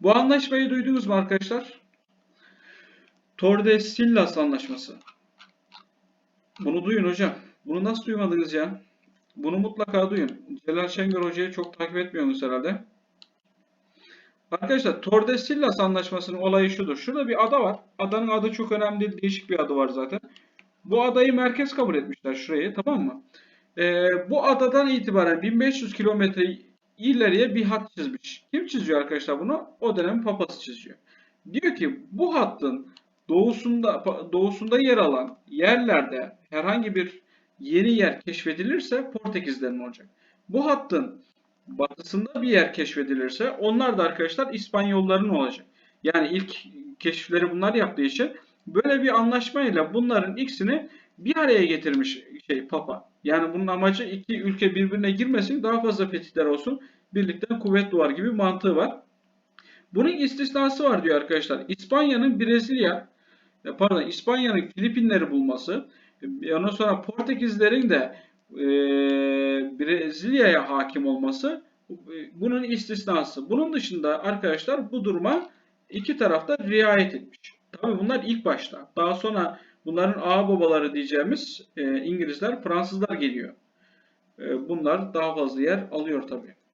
Bu anlaşmayı duydunuz mu arkadaşlar? Tordesillas anlaşması. Bunu duyun hocam. Bunu nasıl duymadınız ya? Bunu mutlaka duyun. Celal Şengör hocayı çok takip etmiyorsunuz herhalde. Arkadaşlar Tordesillas anlaşmasının olayı şudur. Şurada bir ada var. Adanın adı çok önemli değil. Değişik bir adı var zaten. Bu adayı merkez kabul etmişler şurayı tamam mı? Ee, bu adadan itibaren 1500 kilometre ileriye bir hat çizmiş. Kim çiziyor arkadaşlar bunu? O dönemin papası çiziyor. Diyor ki bu hattın doğusunda doğusunda yer alan yerlerde herhangi bir yeni yer keşfedilirse Portekizlerin olacak. Bu hattın batısında bir yer keşfedilirse onlar da arkadaşlar İspanyolların olacak. Yani ilk keşifleri bunlar yaptığı için böyle bir anlaşmayla bunların ikisini bir araya getirmiş şey Papa. Yani bunun amacı iki ülke birbirine girmesin, daha fazla fetihler olsun, birlikte kuvvet doğar gibi mantığı var. Bunun istisnası var diyor arkadaşlar. İspanya'nın Brezilya, e, pardon İspanya'nın Filipinleri bulması, e, ondan sonra Portekizlerin de e, Brezilya'ya hakim olması bunun istisnası. Bunun dışında arkadaşlar bu duruma iki tarafta riayet etmiş. Tabii bunlar ilk başta. Daha sonra bunların ağ babaları diyeceğimiz e, İngilizler, Fransızlar geliyor. E, bunlar daha fazla yer alıyor tabii.